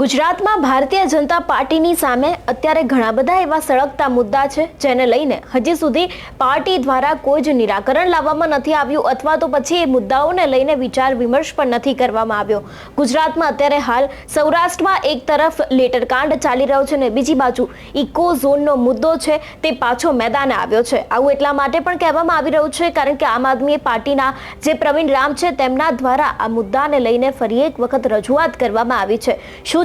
ગુજરાતમાં ભારતીય જનતા પાર્ટીની સામે અત્યારે ઘણા બધા એવા સળગતા મુદ્દા છે, જેને લઈને હજી સુધી પાર્ટી દ્વારા કોઈ જ નિરાકરણ લાવવામાં નથી આવ્યું અથવા તો પછી એ મુદ્દાઓને લઈને વિચાર વિમર્શ પણ નથી કરવામાં આવ્યો. ગુજરાતમાં અત્યારે હાલ સૌરાષ્ટ્રમાં એક તરફ લેટરકાંડ ચાલી રહ્યો છે ને બીજી બાજુ ઇકો ઝોનનો મુદ્દો છે, તે પાછો મેદાને આવ્યો છે. આવું એટલા માટે પણ કહેવામાં આવી રહ્યું છે, કારણ કે આમ આદમી પાર્ટીના જે પ્રવીણ રામ છે, તેમના દ્વારા આ મુદ્દાને લઈને ફરી એક વખત રજૂઆત કરવામાં આવી છે. શું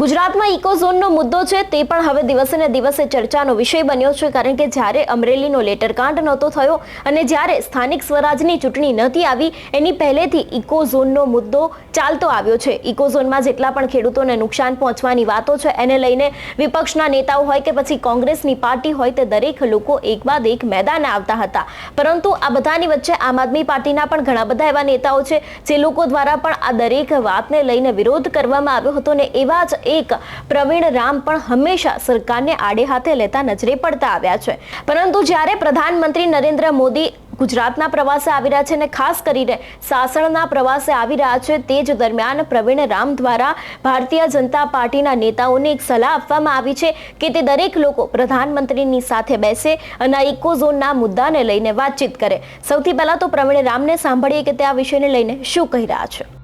ગુજરાતમાં ઇકોઝોનનો મુદ્દો છે તે પણ હવે દિવસે ને દિવસે ચર્ચાનો વિષય બન્યો છે, કારણ કે જ્યારે અમરેલીનો લેટરકાંડ નહોતો થયો અને જ્યારે સ્થાનિક સ્વરાજની ચૂંટણી નહોતી આવી, એની પહેલેથી ઇકોઝોનનો મુદ્દો ચાલતો આવ્યો છે. ઇકોઝોનમાં જેટલા પણ ખેડૂતોને નુકસાન પહોંચવાની વાતો છે, એને લઈને વિપક્ષના નેતાઓ હોય કે પછી કોંગ્રેસની પાર્ટી હોય, તે દરેક લોકો એક બાદ એક મેદાને આવતા હતા. પરંતુ આ બધાની વચ્ચે આમ આદમી પાર્ટીના પણ ઘણા બધા એવા નેતાઓ છે, જે લોકો દ્વારા પણ આ દરેક વાતને લઈને વિરોધ કરવામાં આવ્યો હતો ને એવા જ એક પ્રવીણ રામ પણ હંમેશા સરકારને આડે હાથે લેતા નજરે પડતા આવ્યા છે. પરંતુ જ્યારે પ્રધાનમંત્રી નરેન્દ્ર મોદી ગુજરાતના પ્રવાસે આવી રહ્યા છે અને ખાસ કરીને સાસણના પ્રવાસે આવી રહ્યા છે, તે જ દરમિયાન પ્રવીણ રામ દ્વારા ભારતીય જનતા પાર્ટીના નેતાઓને એક સલાહ આપવામાં આવી છે કે તે દરેક લોકો પ્રધાનમંત્રીની સાથે બેસે અને આ ઇકો ઝોનના મુદ્દાને લઈને વાતચીત કરે. સૌથી પહેલાં તો પ્રવીણ રામને સાંભળીએ કે તે આ વિષયને લઈને શું કહી રહ્યા છે.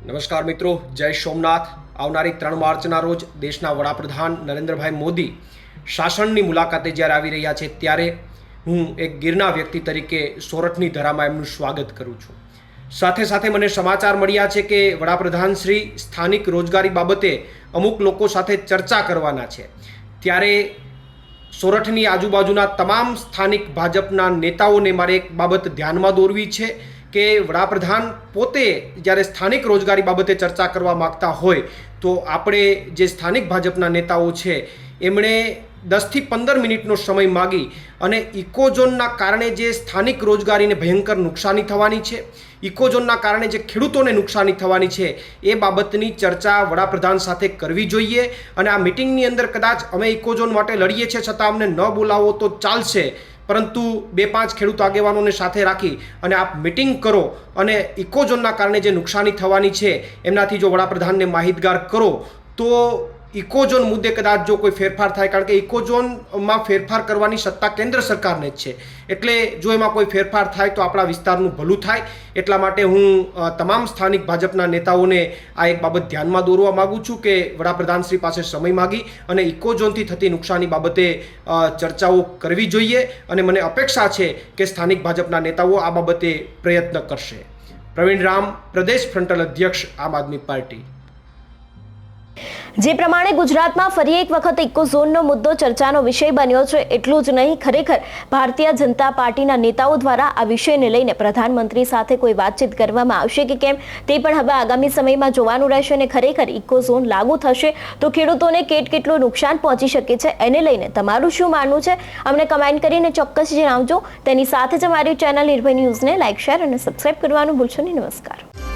નમસ્કાર મિત્રો, જય સોમનાથ. આવનારી ત્રણ માર્ચના રોજ દેશના વડાપ્રધાન નરેન્દ્રભાઈ મોદી શાસનની મુલાકાતે જ્યારે આવી રહ્યા છે ત્યારે હું એક ગીરના વ્યક્તિ તરીકે સોરઠની ધરામાં એમનું સ્વાગત કરું છું. સાથે સાથે મને સમાચાર મળ્યા છે કે વડાપ્રધાન શ્રી સ્થાનિક રોજગારી બાબતે અમુક લોકો સાથે ચર્ચા કરવાના છે. ત્યારે સોરઠની આજુબાજુના તમામ સ્થાનિક ભાજપના નેતાઓને મારે એક બાબત ધ્યાનમાં દોરવી છે. કે વડાપ્રધાન પોતે જ્યારે સ્થાનિક રોજગારી બાબતે ચર્ચા કરવા માગતા હોય, તો આપણે જે સ્થાનિક ભાજપના નેતાઓ છે, એમણે દસથી પંદર મિનિટનો સમય માગી અને ઇકોઝોનના કારણે જે સ્થાનિક રોજગારીને ભયંકર નુકસાની થવાની છે, ઇકોઝોનના કારણે જે ખેડૂતોને નુકસાની થવાની છે, એ બાબતની ચર્ચા વડાપ્રધાન સાથે કરવી જોઈએ અને આ મિટિંગની અંદર કદાચ અમે ઇકોઝોન માટે લડીએ છીએ, છતાં અમને ન બોલાવો તો ચાલશે. પરંતુ બે પાંચ ખેડૂત આગેવાનોને સાથે રાખી અને આપ મિટિંગ કરો અને ઇકોઝોનના કારણે જે નુકસાની થવાની છે, એમનાથી જો વડાપ્રધાનને માહિતગાર કરો, તો ઇકોઝોન મુદ્દે કદાચ જો કોઈ ફેરફાર થાય, કારણ કે ઇકોઝોનમાં ફેરફાર કરવાની સત્તા કેન્દ્ર સરકારને જ છે. એટલે જો એમાં કોઈ ફેરફાર થાય તો આપણા વિસ્તારનું ભલું થાય. એટલા માટે હું તમામ સ્થાનિક ભાજપના નેતાઓને આ એક બાબત ધ્યાનમાં દોરવા માગું છું કે વડાપ્રધાન શ્રી પાસે સમય માગી અને ઇકોઝોનથી થતી નુકસાની બાબતે ચર્ચાઓ કરવી જોઈએ અને મને અપેક્ષા છે કે સ્થાનિક ભાજપના નેતાઓ આ બાબતે પ્રયત્ન કરશે. પ્રવીણ રામ, પ્રદેશ ફ્રન્ટલ અધ્યક્ષ આમ આદમી પાર્ટી. જે પ્રમાણે ગુજરાતમાં ફરી એક વખત ઇકો ઝોનનો મુદ્દો ચર્ચાનો વિષય બન્યો છે, એટલું જ નહીં, ખરેખર ભારતીય જનતા પાર્ટીના નેતાઓ દ્વારા આ વિષયને લઈને પ્રધાનમંત્રી સાથે કોઈ વાતચીત કરવામાં આવશે કે કેમ, તે પણ હવે આગામી સમયમાં જોવાનું રહેશે અને ખરેખર ઇકો ઝોન લાગુ થશે તો ખેડૂતોને કેટ કેટલું નુકસાન પહોંચી શકે છે, એને લઈને તમારું શું માનવું છે? અમને કમેન્ટ કરીને ચોક્કસ જણાવજો. તેની સાથે જ અમારી ચેનલ નિર્ભય ન્યૂઝને લાઇક, શેર અને સબસ્ક્રાઇબ કરવાનું ભૂલશો નહીં. નમસ્કાર.